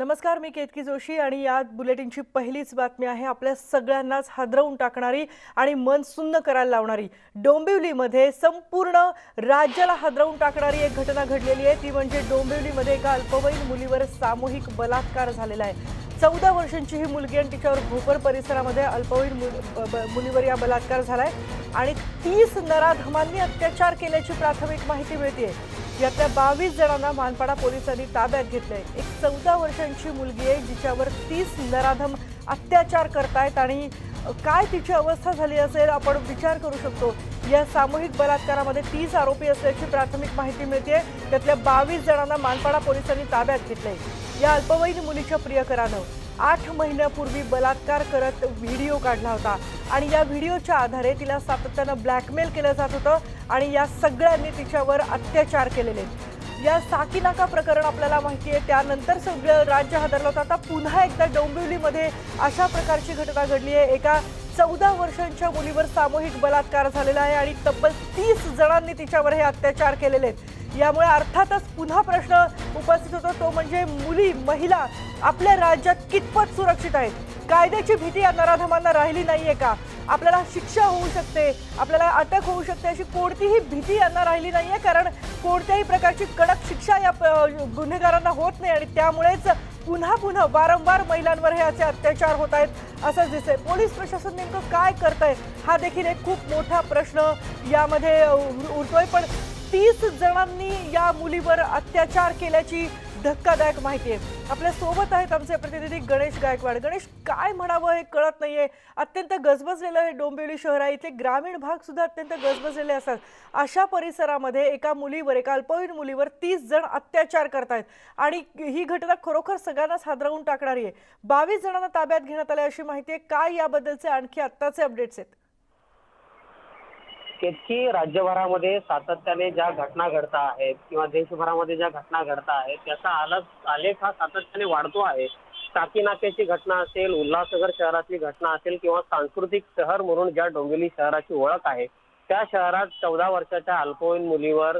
नमस्कार मी केतकी जोशी आणि या बुलेटिनची पहिलीच बातमी आहे. आपल्या सगळ्यांनाच हादरवून टाकणारी आणि मन सुन्न करायला लावणारी डोंबिवलीमध्ये संपूर्ण राज्याला हादरवून टाकणारी एक घटना घडलेली आहे. ती म्हणजे डोंबिवलीमध्ये एका अल्पवयीन मुलीवर सामूहिक बलात्कार झालेला आहे. चौदा वर्षांची ही मुलगी आणि तिच्यावर भोपर परिसरामध्ये अल्पवयीन ब- मुलीवर या बलात्कार झाला आहे आणि तीस नराधमांनी अत्याचार केल्याची प्राथमिक माहिती मिळते यातल्या बावीस जणांना मानपाडा पोलिसांनी ताब्यात घेतलंय. एक चौदा वर्षांची मुलगी आहे जिच्यावर तीस नराधम अत्याचार करतायत आणि काय तिची अवस्था झाली असेल आपण विचार करू शकतो. या सामूहिक बलात्कारामध्ये तीस आरोपी असल्याची प्राथमिक माहिती मिळते त्यातल्या बावीस जणांना मानपाडा पोलिसांनी ताब्यात घेतलंय. या अल्पवयीन मुलीच्या प्रियकरानं आठ महिन्यापूर्वी बलात्कार करत व्हिडिओ काढला होता. आणि या व्हिडिओच्या आधारे तिला सातत्यानं ब्लॅकमेल केलं जात होतं आणि या सगळ्यांनी तिच्यावर अत्याचार केलेले. आहेत. या साकीनाका प्रकरण आपल्याला माहिती आहे त्यानंतर सगळं राज्य हादरलं होतं. आता पुन्हा एकदा डोंबिवलीमध्ये अशा प्रकारची घटना घडली आहे एका चौदा वर्षांच्या मुलीवर सामूहिक बलात्कार झालेला आहे आणि तब्बल तीस जणांनी तिच्यावर हे अत्याचार केलेले आहेत. यामुळे अर्थातच पुन्हा प्रश्न उपस्थित होतो. तो म्हणजे मुली महिला आपल्या राज्यात कितपत सुरक्षित आहेत? कायद्याची भीती या नराधमांना राहिली नाहीये का? आपल्याला शिक्षा होऊ शकते आपल्याला अटक होऊ शकते अशी कोणतीही भीती यांना राहिली नाहीये. कारण कोणत्याही प्रकारची कडक शिक्षा या गुन्हेगारांना होत नाही आणि त्यामुळेच पुन्हा पुन्हा वारंवार महिलांवर हे असे अत्याचार होत आहेत असंच दिसतंय. पोलीस प्रशासन नेमकं काय करत आहे हा देखील एक खूप मोठा प्रश्न यामध्ये उरतोय. पण तीस जणांनी या मुलीवर अत्याचार केल्याची धक्कादायक माहिती आहे. आपल्यासोबत आहेत आमचे प्रतिनिधी गणेश गायकवाड. गणेश काय म्हणावं हे कळत नाहीये. अत्यंत गजबजलेलं हे डोंबिवली शहर आहे. इथे ग्रामीण भाग सुद्धा अत्यंत गजबजलेले असतात. अशा परिसरामध्ये एका मुलीवर एका अल्पवयीन मुलीवर तीस जण अत्याचार करतायत आणि ही घटना खरोखर सगळ्यांनाच हादरवून टाकणारी आहे. बावीस जणांना ताब्यात घेण्यात आली अशी माहिती आहे. काय याबद्दलचे आणखी आत्ताचे अपडेट्स आहेत? त्याची राज्यभरामध्ये सातत्याने ज्या घटना घडता आहेत किंवा देशभरामध्ये ज्या घटना घडता आहेत त्याचा आलक आलेख हा सातत्याने वाढतो आहे. टाकीनाक्याची घटना असेल उल्हासनगर शहरातली घटना असेल किंवा सांस्कृतिक शहर म्हणून ज्या डोंबिवली शहराची ओळख आहे त्या शहरात चौदा वर्षाच्या अल्पवयीन मुलीवर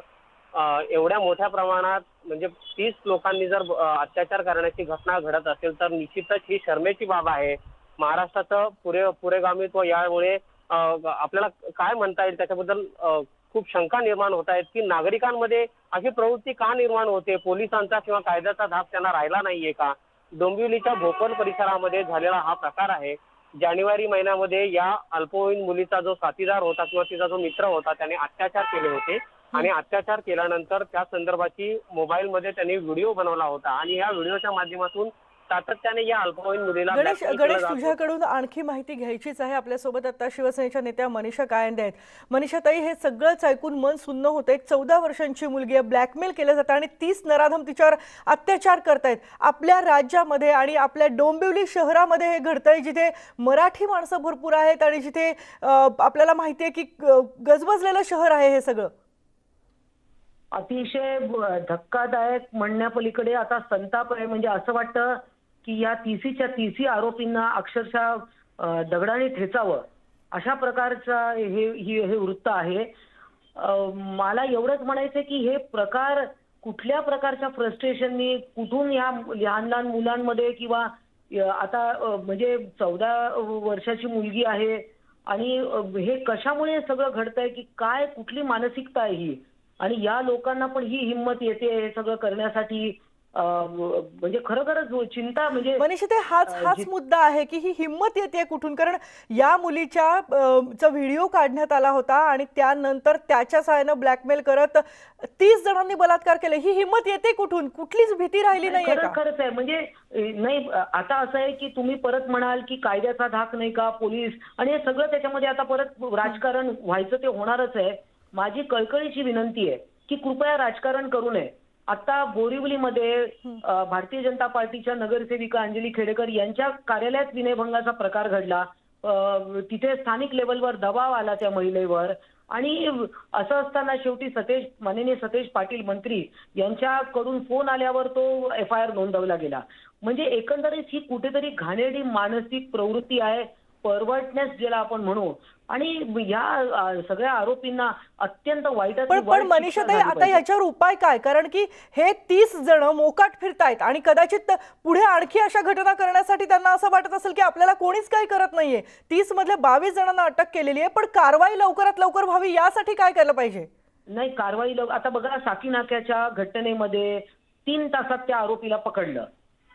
एवढ्या मोठ्या प्रमाणात म्हणजे तीस लोकांनी जर अत्याचार करण्याची घटना घडत असेल तर निश्चितच ही शर्मेची बाब आहे. महाराष्ट्राचं पुरे पुरेगामित्व यामुळे आपल्याला काय म्हणता येईल त्याच्याबद्दल खूप शंका निर्माण होत आहेत की नागरिकांमध्ये अशी प्रवृत्ती का निर्माण होते? पोलिसांचा किंवा कायद्याचा धाक त्यांना राहिला नाहीये का? डोंबिवलीच्या भोकर परिसरामध्ये झालेला हा प्रकार आहे. जानेवारी महिन्यामध्ये या अल्पवयीन मुलीचा जो साथीदार होता किंवा तिचा जो मित्र होता त्याने अत्याचार केले होते. आणि अत्याचार केल्यानंतर त्या संदर्भाची मोबाईलमध्ये त्यांनी व्हिडिओ बनवला होता. आणि या व्हिडिओच्या माध्यमातून सातत्याने या अल्पवयीन मुलीला गणेश गणेश. तुझ्याकडून आणखी माहिती घ्यायचीच आहे. आपल्यासोबत आता शिवसेनेच्या नेत्या मनीषा कायंदे आहेत. मनीषाताई हे सगळंच ऐकून मन सुन्न होतं एक चौदा वर्षांची मुलगी आहे. ब्लॅकमेल केलं जातं आणि तीस नराधम तिच्यावर अत्याचार करतायत. आपल्या राज्यामध्ये आणि आपल्या डोंबिवली शहरामध्ये हे घडतंय जिथे मराठी माणसं भरपूर आहेत आणि जिथे आपल्याला माहिती आहे की गजबजलेलं शहर आहे हे सगळं. अतिशय धक्कादायक म्हणण्यापलीकडे आता संताप आहे. म्हणजे असं वाटतं की या तीसीच्या तीसी आरोपींना अक्षरशः दगडाने ठेचावं. अशा प्रकारचा हे ही हे वृत्त आहे. मला एवढंच म्हणायचं की हे प्रकार कुठल्या प्रकारच्या फ्रस्ट्रेशननी कुठून ह्या लहान लहान मुलांमध्ये किंवा आता म्हणजे चौदा वर्षाची मुलगी आहे आणि हे कशामुळे सगळं घडतंय की काय कुठली मानसिकता आहे ही? आणि या लोकांना पण ही हिंमत येते हे सगळं करण्यासाठी. म्हणजे खरोखरच चिंता म्हणजे मनीषा ते हाच हाच मुद्दा आहे की ही हिंमत येते कुठून? कारण या मुलीच्या चा व्हिडिओ काढण्यात आला होता आणि त्यानंतर त्याच्या सहाय्यानं ब्लॅकमेल करत तीस जणांनी बलात्कार केले. ही हिंमत येते कुठून? कुठलीच भीती राहिली नाहीये खरंच आहे. म्हणजे नाही आता असं आहे की तुम्ही परत म्हणाल की कायद्याचा धाक नाही का पोलीस आणि हे सगळं त्याच्यामध्ये आता परत राजकारण व्हायचं ते होणारच आहे. माझी कळकळीची विनंती आहे की कृपया राजकारण करू नये. आता बोरिवलीमध्ये भारतीय जनता पार्टीच्या नगरसेविका अंजली खेडेकर यांच्या कार्यालयात विनयभंगाचा प्रकार घडला. तिथे स्थानिक लेवलवर दबाव आला त्या महिलेवर. आणि असं असताना शेवटी सतेज माननीय सतेज पाटील मंत्री यांच्याकडून फोन आल्यावर तो एफ आय आर नोंदवला गेला. म्हणजे एकंदरीत ही कुठेतरी घाणेरडी मानसिक प्रवृत्ती आहे. परवटनेस ज्याला आपण म्हणू. आणि या सगळ्या आरोपींना अत्यंत वाईटात पण पण मनीषाताई आता ह्याच्यावर उपाय काय? कारण की हे तीस जण मोकाट फिरतायत आणि कदाचित पुढे आणखी अशा घटना करण्यासाठी त्यांना असं वाटत असेल की आपल्याला कोणीच काही करत नाहीये. तीस मधल्या बावीस जणांना अटक केलेली आहे पण कारवाई लवकरात लवकर व्हावी यासाठी काय केलं पाहिजे? नाही कारवाई आता बघा साकी नाक्याच्या घटनेमध्ये तीन तासात त्या आरोपीला पकडलं.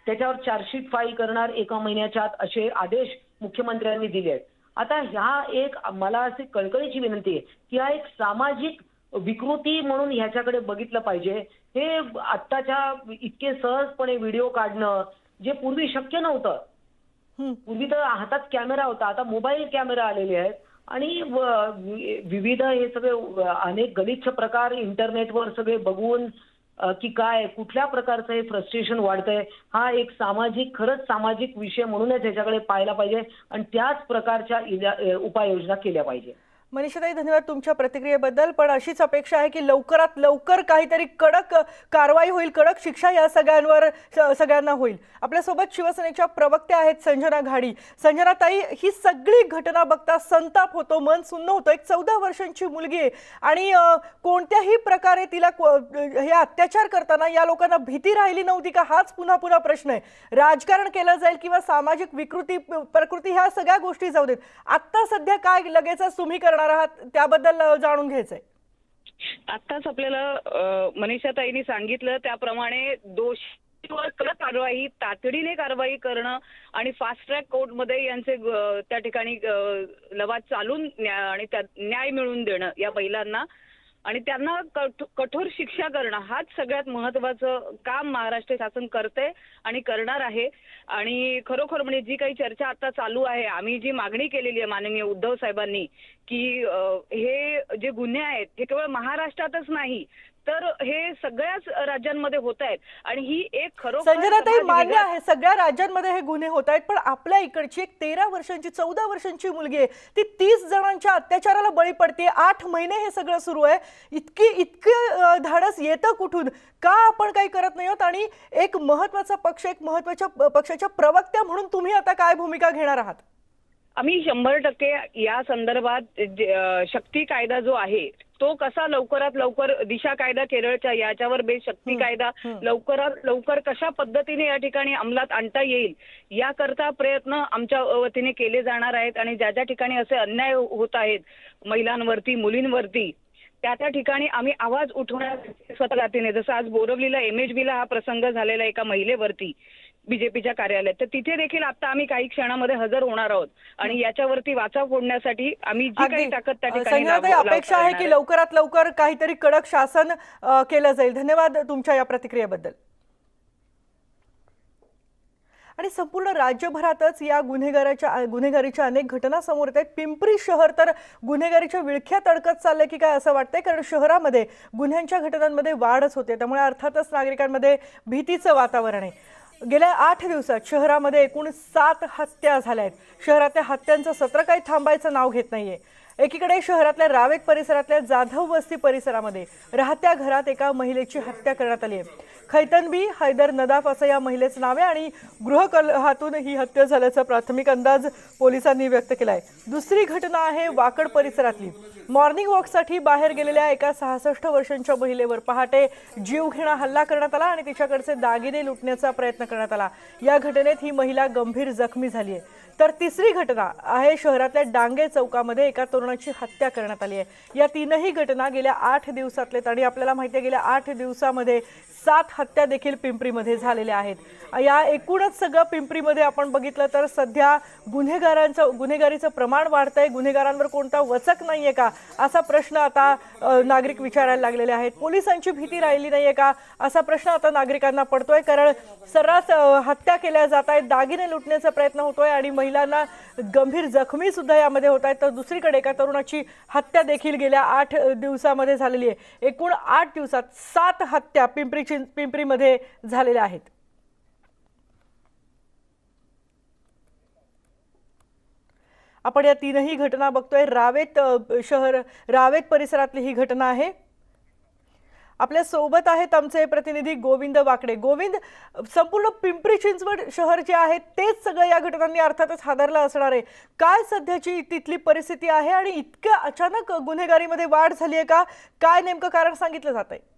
त्याच्यावर चार्जशीट फाईल करणार एका महिन्याच्या आत असे आदेश मुख्यमंत्र्यांनी दिले आहेत. आता ह्या एक मला अशी कळकळीची विनंती आहे की हा एक सामाजिक विकृती म्हणून ह्याच्याकडे बघितलं पाहिजे. हे आत्ताच्या इतके सहजपणे व्हिडिओ काढणं जे पूर्वी शक्य नव्हतं. पूर्वी तर हातात कॅमेरा होता आता मोबाईल कॅमेरा आलेले आहेत. आणि विविध हे सगळे अनेक गलिच्छ प्रकार इंटरनेटवर सगळे बघून की काय कुठल्या प्रकारचं हे फ्रस्ट्रेशन वाढतंय? हा एक सामाजिक खरंच सामाजिक विषय म्हणूनच याच्याकडे पाहायला पाहिजे आणि त्याच प्रकारच्या उपाययोजना केल्या पाहिजे. मनीषाताई धन्यवाद तुमच्या प्रतिक्रियेबद्दल. पण अशीच अपेक्षा आहे की लवकरात लवकर काहीतरी कडक कारवाई होईल कडक शिक्षा या सगळ्यांवर स- सगळ्यांना होईल. आपल्यासोबत शिवसेनेच्या प्रवक्त्या आहेत संजना घाडी. संजना ताई ही सगळी घटना बघता संताप होतो मन सुन्न होतं. एक चौदा वर्षांची मुलगी आहे आणि कोणत्याही प्रकारे तिला हे अत्याचार करताना या लोकांना भीती राहिली नव्हती का? हाच पुन्हा पुन्हा प्रश्न आहे. राजकारण केलं जाईल किंवा सामाजिक विकृती प्रकृती ह्या सगळ्या गोष्टी जाऊ देत. आत्ता सध्या काय लगेचच तुम्ही करणार? आहात त्याबद्दल जाणून घ्यायचंय. आताच आपल्याला अ, मनीषाताईंनी सांगितलं त्याप्रमाणे दोषीवर कारवाई तातडीने कारवाई करणं आणि फास्ट ट्रॅक कोर्टमध्ये यांचे त्या ठिकाणी लवाद चालून आणि त्या- न्याय मिळवून देणं या महिलांना आणि त्यांना कठोर शिक्षा करणं हाच सगळ्यात महत्वाचं काम महाराष्ट्र शासन करते आणि करणार आहे. आणि खरोखर म्हणजे जी काही चर्चा आता चालू आहे आम्ही जी मागणी केलेली आहे माननीय उद्धव साहेबांनी की हे जे गुन्हे आहेत हे केवळ महाराष्ट्रातच नाही तर हे सगळ्याच राज्यांमध्ये होत आहेत. आणि ही एक खरोखर मान्य आहे सगळ्या राज्यांमध्ये हे गुन्हे होत आहेत पण आपल्या इकडची एक तेरा वर्षांची चौदा वर्षांची मुलगी आहे ती तीस जणांच्या अत्याचाराला बळी पडते आठ महिने हे सगळं सुरू आहे. इतकी इतकं धाडस येतं कुठून? का आपण काही करत नाही आहोत? आणि एक महत्त्वाचा पक्ष एक महत्त्वाच्या पक्षाच्या प्रवक्त्या म्हणून तुम्ही आता काय भूमिका घेणार आहात? आम्ही शंभर टक्के या संदर्भात शक्ती कायदा जो आहे तो कसा लवकरात लवकर दिशा कायदा केरळच्या याच्यावर बेस शक्ती हं, कायदा. लवकरात लवकर कशा पद्धतीने या ठिकाणी अंमलात आणता येईल याकरता प्रयत्न आमच्या वतीने केले जाणार आहेत आणि ज्या ज्या ठिकाणी असे अन्याय होत आहेत महिलांवरती मुलींवरती त्या त्या ठिकाणी आम्ही आवाज उठवण्यासाठी स्वतः जातीने जसं आज बोरवलीला एमएचबीला हा प्रसंग झालेला एका महिलेवरती बीजेपीच्या कार्यालयात. तर तिथे देखील आता आम्ही काही क्षणामध्ये हजर होणार आहोत. आणि याच्यावरती वाचा फोडण्यासाठी आम्ही जी काही ताकद त्या ठिकाणी अपेक्षा आहे की लवकरात लवकर काहीतरी कडक शासन केलं जाईल. धन्यवाद तुमच्या या प्रतिक्रियेबद्दल. आणि संपूर्ण राज्यभरातच या गुन्हेगाराच्या गुन्हेगारीच्या अनेक घटना समोर येत आहेत. पिंपरी शहर तर गुन्हेगारीच्या विळख्यात अडकत चाललंय की काय असं वाटतंय? कारण शहरामध्ये गुन्ह्यांच्या घटनांमध्ये वाढच होते. त्यामुळे अर्थातच नागरिकांमध्ये भीतीचं वातावरण आहे. गेल्या आठ दिवसात शहरामध्ये एकूण सात हत्या झाल्या आहेत. शहरातल्या हत्यांचं सत्र काही थांबायचं नाव घेत नाहीये. एकीकडे शहरातल्या रावेक परिसरातल्या जाधव वस्ती परिसरामध्ये राहत्या घरात एका महिलेची हत्या करण्यात आली आहे. खैतनबी हैदर नदाफ असं या महिलेचं नाव आहे आणि गृहकलहातून ही हत्या झाल्याचा प्राथमिक अंदाज पोलिसांनी व्यक्त केला आहे दुसरी घटना आहे वाकड परिसरातली. मॉर्निंग वॉकसाठी बाहेर गेलेल्या एका सहासष्ट वर्षांच्या महिलेवर पहाटे जीवघेणा हल्ला करण्यात आला आणि तिच्याकडचे दागिने लुटण्याचा प्रयत्न करण्यात आला. या घटनेत ही महिला गंभीर जखमी झाली आहे. तर तिसरी घटना आहे शहरातल्या डांगे चौकामध्ये एका तरुणाची हत्या करण्यात आली आहे. या तीनही घटना गेल्या आठ दिवसातलेत आणि आपल्याला माहिती आहे गेल्या आठ दिवसामध्ये सात हत्या देखील पिंपरीमध्ये झालेल्या आहेत. या एकूणच सगळं पिंपरीमध्ये आपण बघितलं तर सध्या गुन्हेगारांचं गुन्हेगारीचं प्रमाण वाढतंय. गुन्हेगारांवर कोणता वचक नाही आहे का? असा प्रश्न आता नागरिक विचारायला लागलेले आहेत. पोलिसांची भीती राहिली नाही आहे का? असा प्रश्न आता नागरिकांना पडतोय. कारण सर्रास हत्या केल्या जात आहेत. दागिने लुटण्याचा प्रयत्न होतोय आणि महिलांना गंभीर जखमी सुद्धा यामध्ये होत आहेत. तर दुसरीकडे एका तरुणाची हत्या देखील गेल्या आठ दिवसामध्ये झालेली आहे. एकूण आठ दिवसात सात हत्या पिंपरी चिं पिंपरीमध्ये झालेल्या आहेत. आपण या तीनही घटना बघतोय. रावेत शहर रावेत परिसरातली ही घटना आहे. आपल्यासोबत आहेत आमचे प्रतिनिधी गोविंद वाकडे. गोविंद संपूर्ण पिंपरी चिंचवड शहर जे आहे तेच सगळं या घटनांनी अर्थातच हादरलं असणार आहे. काय सध्याची तिथली परिस्थिती आहे आणि इतक्या अचानक गुन्हेगारीमध्ये वाढ झाली आहे का? काय नेमकं कारण सांगितलं जात आहे अ,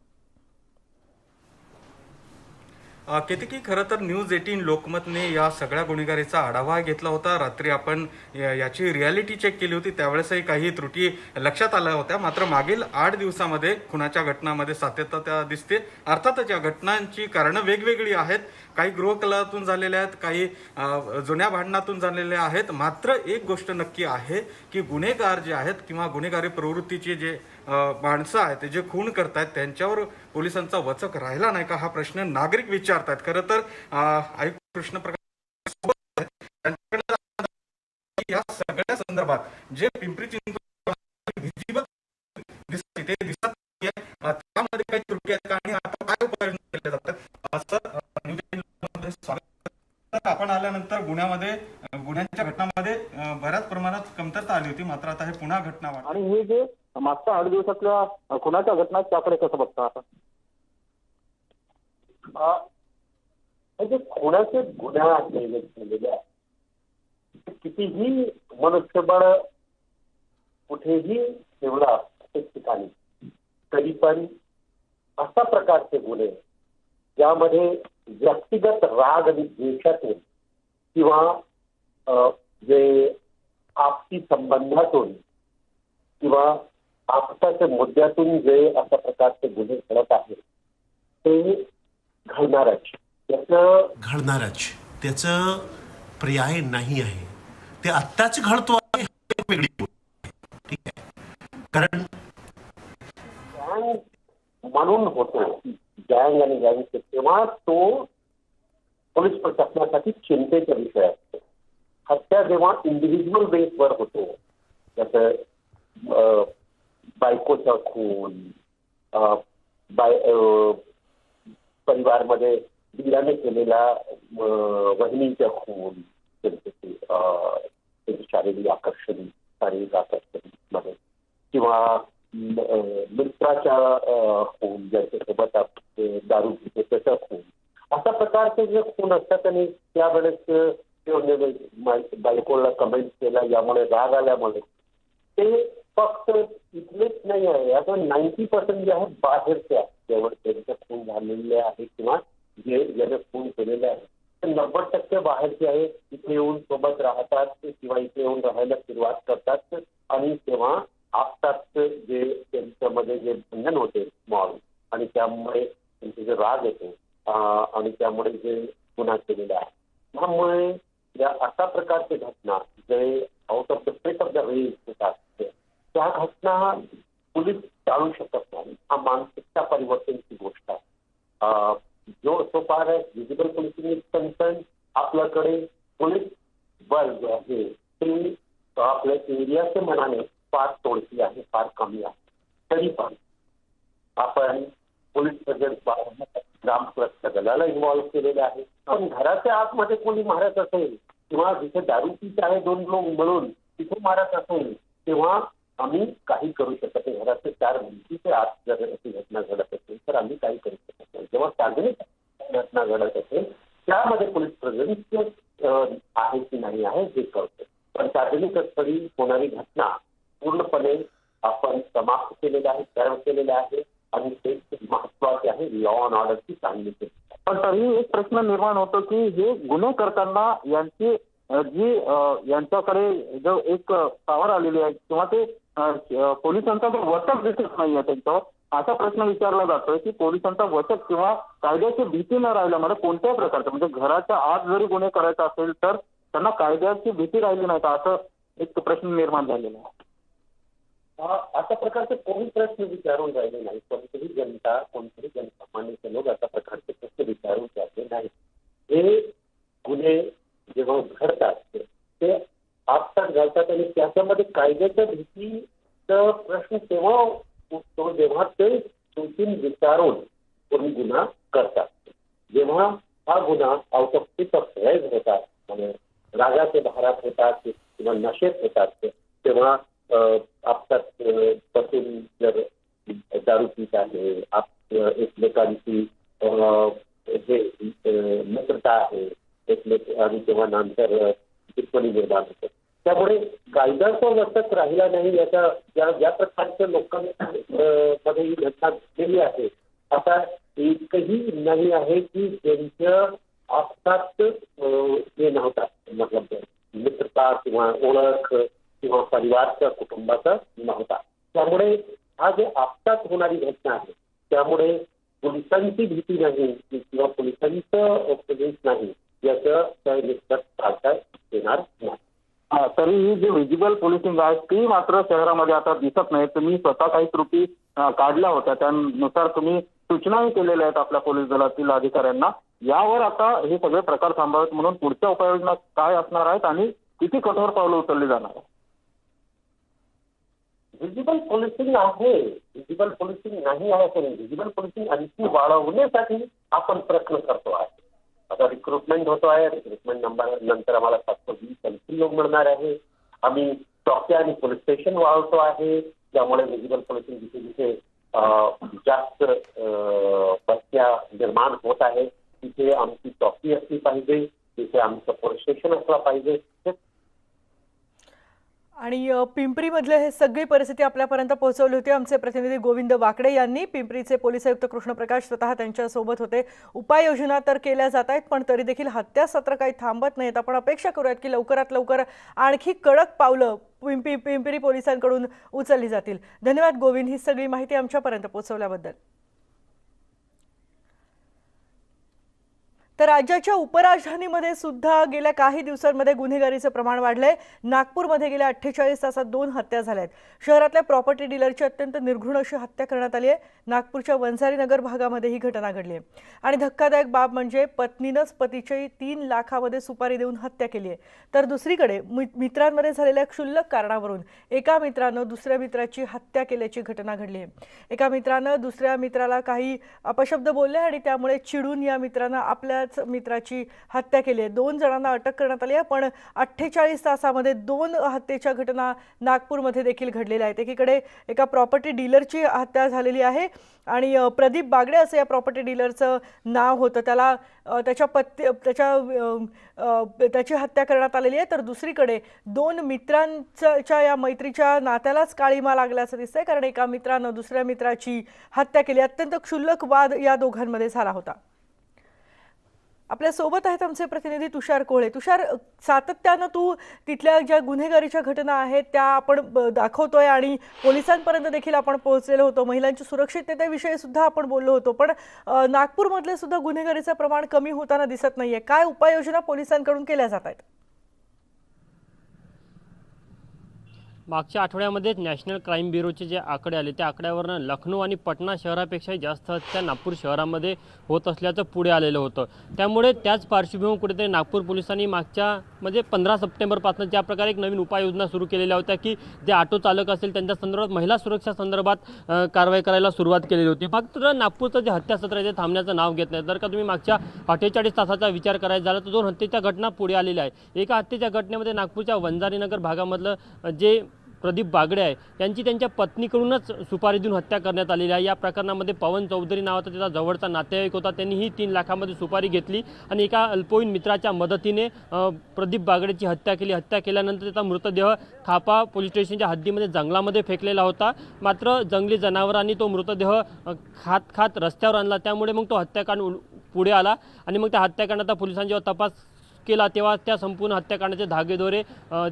केतकी खरं तर न्यूज एटीन लोकमतने या सगळ्या गुन्हेगारीचा आढावा घेतला होता. रात्री आपण याची रियालिटी चेक केली होती. त्यावेळेसही काही त्रुटी लक्षात आल्या होत्या. मात्र मागील आठ दिवसामध्ये खुनाच्या घटनामध्ये सातत्य दिसते. अर्थातच या घटनांची कारणं वेगवेगळी आहेत. काही गृहकलातून झालेल्या आहेत काही जुन्या भांडणातून झालेल्या आहेत. मात्र एक गोष्ट नक्की आहे की गुन्हेगार जे आहेत किंवा गुन्हेगारी प्रवृत्तीचे जे माणसं आहेत ते जे खून करतायत त्यांच्यावर पोलिसांचा वचक राहिला नाही का? हा प्रश्न नागरिक विचारतायत. खरं तर आयुक्त कृष्ण प्रकाश या सगळ्या संदर्भात जे पिंपरी चिंचवड visible ते दिसत नाही त्यामध्ये काही त्रुटी आहेत का? आणि दिवसातल्या खुनाच्या घटना त्याकडे कसं बघता अं, हे जे खुनाचे गुन्हे केलेले आहेत कितीही मनुष्यबळ कुठेही ठेवला ठिकाणी तरी पण प्रकारचे गुन्हे ज्यामध्ये व्यक्तिगत राग आणि द्वेषातून किंवा जे आपसी संबंधातून किंवा आपसाच्या मुद्द्यातून जे अशा प्रकारचे गुन्हे घडत आहेत ते घडणारच. त्याचं घडणारच. त्याचं पर्याय नाही आहे. ते आत्ताच घडतो आहे वेगळी. ठीक आहे? कारण गँग म्हणून होतो. गँग आणि गँग तेव्हा तो पोलीस प्रशासनासाठी चिंतेचा विषय असतो. हत्या जेव्हा इंडिव्हिज्युअल बेसवर होतो जसं अं, बायकोचा खून बाय परिवारमध्ये दिराने केलेला अं, वहिनीचा खून त्यांचे शारीरिक आकर्षण शारीरिक आकर्षणमध्ये किंवा मित्राच्या खून ज्यांच्यासोबत दारू घेते त्याचा खून अशा प्रकारचे जे खून असतात आणि त्यावेळेस म्हणजे बायकोला कमेंट केला यामुळे राग आल्यामुळे ते फक्त इथलेच नाही आहे एटी पर्सेंट जे आहेत बाहेरचे आहेत त्यांचे खून झालेले आहे किंवा जे ज्याने खून केलेले आहे. ते नव्वद टक्के बाहेरचे आहे इथे येऊन सोबत राहतात किंवा इथे येऊन राहायला सुरुवात करतात आणि तेव्हा आपतात जे त्यांच्यामध्ये जे बंधन होते मॉल आणि त्यामुळे त्यांचे जे राग येतो आणि त्यामुळे जे गुन्हा केलेला आहे. त्यामुळे या अशा प्रकारच्या घटना जे out of the pet of the rage होतात त्या घटना पोलीस टाळू शकत नाही. हा मानसिकता परिवर्तनची गोष्ट आहे. जो so far visible policing is concern आपल्याकडे पोलीस बल जे आहे ते आपल्या एरियाच्या मनाने फार तोडकी आहे फार कमी आहे. तरी पण आपण पोलीस प्रेझेंट वाढवण्यासाठी ग्राम सुरक्षा दलाला इन्व्हॉल्व्ह केलेले आहे. पण घराच्या आतमध्ये कोणी मारत असेल किंवा जिथे दारू पीत आहे दोन लोक मिळून तिथे मारत असेल तेव्हा आम्ही काही करू शकत नाही. घराचे चार भिंतीचे आत जर अशी घटना घडत असेल तर आम्ही काही करू शकत नाही. जेव्हा सार्वजनिक घटना घडत असेल, त्यामध्ये पोलीस प्रेझेन्स आहे की नाही आहे हे पण सार्वजनिक स्थळी होणारी घटना पूर्णपणे आपण समाप्त केलेल्या आहे सर्व केलेल्या आहे आणि ते महत्वाचे आहे. लॉ अँड ऑर्डरची चांगली पण तरीही एक प्रश्न निर्माण होतो की हे गुन्हे करताना यांची जी यांच्याकडे जो एक पॉवर आलेली आहे किंवा ते पोलिसांचा जो वचक दिसत नाहीये त्यांच्यावर असा प्रश्न विचारला जातोय की पोलिसांचा वचक किंवा कायद्याची भीती न राहिल्यामुळे कोणत्याही प्रकारचं म्हणजे घराच्या आत जरी गुन्हे करायचा असेल तर त्यांना कायद्याची भीती राहिली नाही का? असं एक प्रश्न निर्माण झालेला आहे. अशा प्रकारचे कोणी प्रश्न विचारून राहिले नाही कोणतीही जनता कोणतरी जनसामान्य लोक अशा प्रकारचे प्रश्न विचारून राहिले नाही हे गुन्हे जेव्हा घडतात ते आपसात घालतात आणि त्याच्यामध्ये प्रश्न तेव्हा उठतो जेव्हा ते चुकीन विचारून कोणी गुन्हा करतात जेव्हा हा। गुन्हा out of pit of rage होतात म्हणजे रागाचे भारात होतात किंवा नशेत होतात तेव्हा आपसात अ, जर दारू पित आहे आप एकमेकांची मित्रता आहे एकमेक आणि तेव्हा अ, टिप्पणी निर्माण होते. त्यामुळे कायद्याचा वचक राहिला नाही याच्या ज्या ज्या प्रकारच्या लोकांमध्ये ही घटना घडलेली आहे आता एकही नाही आहे की ज्यांच्या आसपास हे नव्हता. मतलब मित्रता किंवा ओळख किंवा परिवारचा कुटुंबाचा नव्हता. त्यामुळे हा जे आपसात होणारी घटना आहे त्यामुळे पोलिसांची भीती नाही किंवा पोलिसांचं पोलीस नाही याचं काही निष्कर्ष काढता येणार नाही. हा, तरी ही जी विजिबल पोलिसिंग आहे ती मात्र शहरामध्ये आता दिसत नाही. तुम्ही स्वतः काही त्रुटी काढल्या होत्या. त्यानुसार तुम्ही सूचनाही केलेल्या आहेत आपल्या पोलीस दलातील अधिकाऱ्यांना. यावर आता हे सगळे प्रकार थांबावेत म्हणून पुढच्या उपाययोजना काय असणार आहेत आणि किती कठोर पावलं उचलली जाणार आहेत? व्हिजिबल पोलिसिंग आहे. व्हिजिबल पोलिसिंग नाही आहे असं नाही. व्हिजिबल पोलिसिंग आणखी वाढवण्यासाठी आपण प्रयत्न करतो आहे. आता रिक्रुटमेंट होतो आहे. रिक्रुटमेंट नंबर नंतर आम्हाला सातशे वीस आणखी लोक मिळणार आहे. आम्ही चौक्या आणि पोलीस स्टेशन वाढवतो आहे. त्यामुळे व्हिजिबल पोलिसिंग जिथे जिथे जास्त बस्त्या निर्माण होत आहे तिथे आमची चौकी असली पाहिजे. तिथे आमचं पोलीस स्टेशन असलं पाहिजे. हे आणि पिंपरीमधले हे सगळी परिस्थिती आपल्यापर्यंत पोहोचवली होती. आमचे प्रतिनिधी गोविंद वाकडे यांनी पिंपरीचे पोलीस आयुक्त कृष्णप्रकाश स्वतः त्यांच्यासोबत होते. उपाययोजना तर केल्या जात आहेत पण तरी देखील हत्या सत्र काही थांबत नाहीत. आपण अपेक्षा करूयात की लवकरात लवकर आणखी कडक पावलं पिंपरी पिंपरी पोलिसांकडून उचलली जातील. धन्यवाद गोविंद. ही सगळी माहिती आमच्यापर्यंत पोहोचवल्याबद्दल. तर राज्याच्या उपराजधानीमध्ये सुद्धा गेल्या काही दिवसांमध्ये गुन्हेगारीचं प्रमाण वाढलंय. नागपूरमध्ये गेल्या अठ्ठेचाळीस तासात दोन हत्या झाल्या आहेत शहरातल्या प्रॉपर्टी डीलरची अत्यंत निर्घृण अशी हत्या करण्यात आली आहे. नागपूरच्या वंजारी नगर भागामध्ये ही घटना घडली आहे. आणि धक्कादायक बाब म्हणजे पत्नीनंच पतीची तीन लाखामध्ये सुपारी देऊन हत्या केली आहे. तर दुसरीकडे मि- मित्रांमध्ये झालेल्या क्षुल्लक कारणावरून एका मित्रानं दुसऱ्या मित्राची हत्या केल्याची घटना घडली आहे. एका मित्रानं दुसऱ्या मित्राला काही अपशब्द बोलले आणि त्यामुळे चिडून या मित्रानं आपल्याच मित्राची हत्या केली आहे. दोन जणांना अटक करण्यात आली आहे पण अठ्ठेचाळीस तासामध्ये दोन हत्येच्या घटना नागपूरमध्ये देखील घडलेल्या आहेत. एकीकडे एका प्रॉपर्टी डीलरची हत्या झालेली आहे आणि प्रदीप बागडे असं या प्रॉपर्टी डीलरचं नाव होतं. त्याला त्याच्या पत्ते त्याच्या त्याची हत्या करण्यात आलेली आहे. तर दुसरीकडे दोन मित्रांच्या या मैत्रीच्या नात्यालाच काळीमा लागल्याचं दिसतंय कारण एका मित्रानं दुसऱ्या मित्राची हत्या केली. अत्यंत क्षुल्लक वाद या दोघांमध्ये झाला होता. आपल्यासोबत आहेत आमचे प्रतिनिधी तुषार कोळे. तुषार सातत्यानं तू तिथल्या ज्या गुन्हेगारीच्या घटना आहेत त्या आपण ब- दाखवतोय आणि पोलिसांपर्यंत देखील आपण पोहोचलेलो होतो. महिलांच्या सुरक्षिततेविषयी सुद्धा आपण बोललो होतो. पण नागपूरमधले सुद्धा गुन्हेगारीचं प्रमाण कमी होताना दिसत नाहीये. काय उपाययोजना पोलिसांकडून केल्या जात आहेत? मागच्या आठवड्यामध्येच नॅशनल क्राईम ब्युरोचे जे आकडे आले त्या आकड्यावरनं लखनौ आणि पटना शहरापेक्षाही जास्त हत्या नागपूर शहरामध्ये होत असल्याचं पुढे आलेलं होतं. त्यामुळे त्याच पार्श्वभूमीवर कुठेतरी नागपूर पोलिसांनी मागच्या म्हणजे पंधरा सप्टेंबरपासून ज्या प्रकारे एक नवीन उपाययोजना सुरू केलेल्या होत्या की जे ऑटो चालक असेल त्यांच्या संदर्भात महिला सुरक्षा संदर्भात कारवाई करायला सुरुवात केलेली होती. फक्त नागपूरचं जे हत्यासत्र आहे ते थांबण्याचं नाव घेत नाही. जर का तुम्ही मागच्या अठ्ठेचाळीस तासाचा विचार करायचा झाला तर दोन हत्येच्या घटना पुढे आलेल्या आहे एका हत्येच्या घटनेमध्ये नागपूरच्या वंजारीनगर भागामधलं जे प्रदीप बागडे आहे. यांची त्यांच्या पत्नीकडूनच सुपारी देऊन हत्या करण्यात आलेली आहे. या प्रकरणामध्ये पवन चौधरी नावाचा त्याचा जवळचा नातेवाईक होता. त्यांनी ही तीन लाखामध्ये सुपारी घेतली आणि एका अल्पवयीन मित्राच्या मदतीने प्रदीप बागडेची हत्या केली. हत्या केल्यानंतर त्याचा मृतदेह खापा पोलीस स्टेशनच्या हद्दीमध्ये जंगलामध्ये फेकलेला होता. मात्र जंगली जनावरांनी तो मृतदेह खात खात रस्त्यावर आणला. त्यामुळे मग तो हत्याकांड पुढे आला आणि मग त्या हत्याकांडाचा पोलिसांनी जेव्हा तपास केला तेव्हा त्या संपूर्ण हत्याकांडाचे धागेदोरे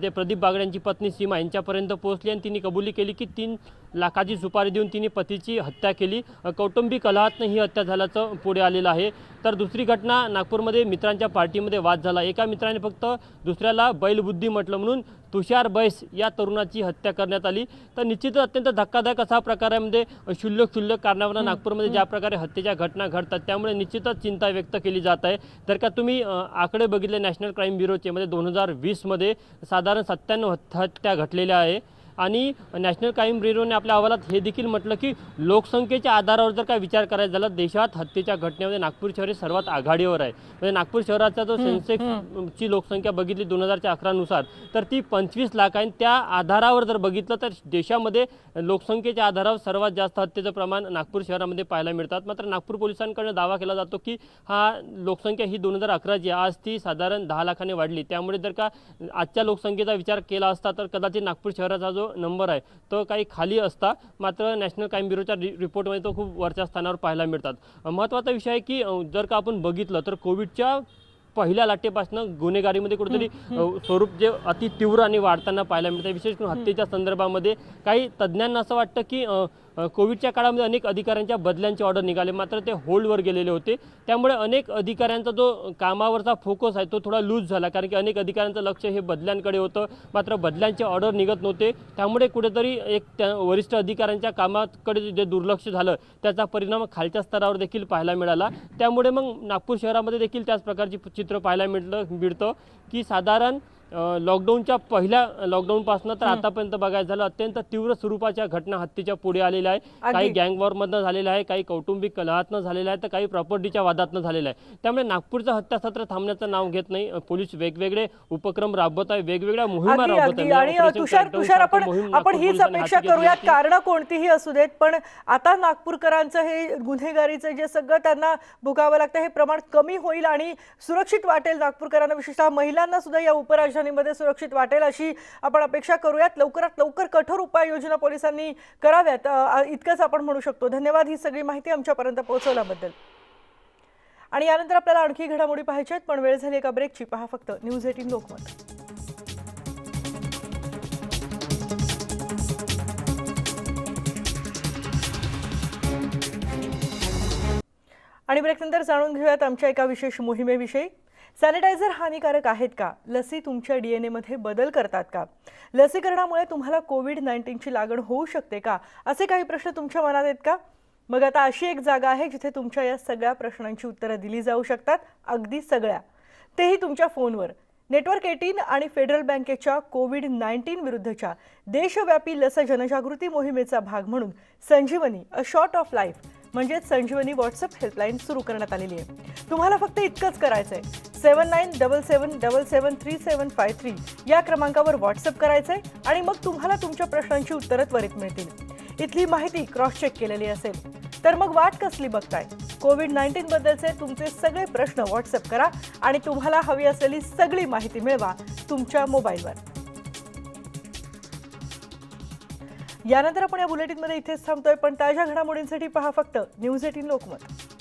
ते प्रदीप बागडे यांची पत्नी सीमा यांच्यापर्यंत पोहोचली आणि तिने कबुली केली की तीन लाखाची सुपारी देऊन तिने पतीची हत्या केली. कौटुंबिक कलहातनं ही हत्या झाल्याचं पुढे आलेलं आहे. तर दुसरी घटना नागपूरमध्ये मित्रांच्या पार्टीमध्ये वाद झाला. एका मित्राने फक्त दुसऱ्याला बैलबुद्धी म्हटलं म्हणून तुषार बैस या तरुणाची हत्या करण्यात आली. तर निश्चितच अत्यंत धक्कादायक असा प्रकारामध्ये क्षुल्लक क्षुल्लक कारणावर नागपूरमध्ये ज्या प्रकारे हत्येच्या घटना घडतात त्यामुळे निश्चितच चिंता व्यक्त केली जात आहे. जर का तुम्ही आकडे बघितले नॅशनल क्राईम ब्युरोचे मध्ये दोन हजार वीसमध्ये साधारण सत्त्याण्णव हत्या घटलेल्या आहे. आणि नॅशनल क्राईम ब्युरोने आपल्या अहवालात हे देखील म्हटलं की लोकसंख्येच्या आधारावर जर काय विचार करायचा झाला देशात हत्येच्या घटनेमध्ये नागपूर शहर हे सर्वात आघाडीवर आहे. म्हणजे नागपूर शहराचा जो सेन्सेक्सची लोकसंख्या बघितली दोन हजारच्या अकरानुसार तर ती पंचवीस लाख आहे आणि त्या आधारावर जर बघितलं तर देशामध्ये लोकसंख्येच्या आधारावर सर्वात जास्त हत्येचं प्रमाण नागपूर शहरामध्ये पाहायला मिळतात. मात्र नागपूर पोलिसांकडनं दावा केला जातो की हा लोकसंख्या ही दोन हजार अकराची आहे आज ती साधारण दहा लाखाने वाढली. त्यामुळे जर का आजच्या लोकसंख्येचा विचार केला असता तर कदाचित नागपूर शहराचा जो नंबर आहे. तो काही खाली असता मात्र नॅशनल क्राईम ब्युरोच्या रि रिपोर्टमध्ये तो खूप वरच्या स्थानावर पाहायला मिळतात. महत्त्वाचा विषय आहे की जर का आपण बघितलं तर कोविडच्या पहिल्या लाटेपासून गुन्हेगारीमध्ये कुठेतरी स्वरूप जे अति तीव्र आणि वाढताना पाहायला मिळतं विशेष करून हत्येच्या संदर्भामध्ये काही तज्ज्ञांना असं वाटतं की कोविडच्या काळामध्ये अनेक अधिकाऱ्यांच्या बदल्यांचे ऑर्डर निघाले. मात्र ते होल्डवर गेलेले होते. त्यामुळे अनेक अधिकाऱ्यांचा जो कामावरचा फोकस आहे तो थोडा लूज झाला. कारण की अनेक अधिकाऱ्यांचं लक्ष हे बदल्यांकडे होतं. मात्र बदल्यांचे ऑर्डर निघत नव्हते. त्यामुळे कुठेतरी एक त्या वरिष्ठ अधिकाऱ्यांच्या कामाकडे जे दुर्लक्ष झालं त्याचा परिणाम खालच्या स्तरावर देखील पाहायला मिळाला. त्यामुळे मग नागपूर शहरामध्ये देखील त्याच प्रकारची चित्र पाहायला मिळलं मिळतं की साधारण लॉकडाऊनच्या पहिल्या लॉकडाऊनपासून तर आतापर्यंत बघायचं झालं अत्यंत तीव्र स्वरूपाच्या घटना हत्येच्या पुढे आलेल्या आहे काही अगदी. गँग वॉरमधनं झालेलं आहे काही कौटुंबिक कलहातनं झालेलं आहे तर काही प्रॉपर्टीच्या वादातनं झालेलं आहे. त्यामुळे नागपूरचं हत्यासत्र थांबण्याचं नाव घेत नाही. पोलीस वेगवेगळे उपक्रम राबवत आहे वेगवेगळ्या मोहिमा राबवत आहे आपण हीच अपेक्षा करूयात. कारण कोणतीही असू देत पण आता नागपूरकरांचं हे गुन्हेगारीचं जे सगळं त्यांना भोगावं लागतं हे प्रमाण कमी होईल आणि सुरक्षित वाटेल नागपूरकरांना विशेषतः महिलांना सुद्धा या राजधानीमध्ये सुरक्षित वाटेल अशी आपण अपेक्षा करूयात. लवकरात लवकर कठोर उपाययोजना पोलिसांनी कराव्यात. इतकंच आपण म्हणू शकतो. धन्यवाद ही सगळी माहिती आमच्यापर्यंत पोहोचवल्याबद्दल. आणि यानंतर आपल्याला आणखी घडामोडी पाहायच्या आहेत पण वेळ झाली एका ब्रेकची पहा फक्त. News eighteen Lokmat. आणि ब्रेकनंतर जाणून घेऊयात आमच्या एका विशेष मोहिमेविषयी. सॅनिटायझर हानिकारक आहेत का? लसी तुमच्या डी एन एमध्ये बदल करतात का? लसीकरणामुळे तुम्हाला कोविड नाईन्टीनची लागण होऊ शकते का? असे काही प्रश्न तुमच्या मनात आहेत का? मग आता अशी एक जागा आहे जिथे तुमच्या या सगळ्या प्रश्नांची उत्तरं दिली जाऊ शकतात अगदी सगळ्या. तेही तुमच्या फोनवर. नेटवर्क एटीन आणि फेडरल बँकेच्या कोविड नाईन्टीन विरुद्धच्या देशव्यापी लस जनजागृती मोहिमेचा भाग म्हणून Sanjeevani a short of life म्हणजेच संजीवनी व्हॉट्सअप हेल्पलाईन सुरू करण्यात आलेली आहे. तुम्हाला फक्त इतकंच करायचं आहे seven nine double seven double seven three seven five three या क्रमांकावर व्हॉट्सअप करायचं आहे आणि मग तुम्हाला तुमच्या प्रश्नांची उत्तरं त्वरित मिळतील. इथली माहिती क्रॉस चेक केलेली असेल. तर मग वाट कसली बघताय? कोविड नाईन्टीन बद्दलचे तुमचे सगळे प्रश्न व्हॉट्सअप करा आणि तुम्हाला हवी असलेली सगळी माहिती मिळवा तुमच्या मोबाईलवर. यानंतर आपण या बुलेटिनमध्ये इथेच थांबतोय पण ताज्या घडामोडींसाठी पहा फक्त न्यूज एटीन लोकमत.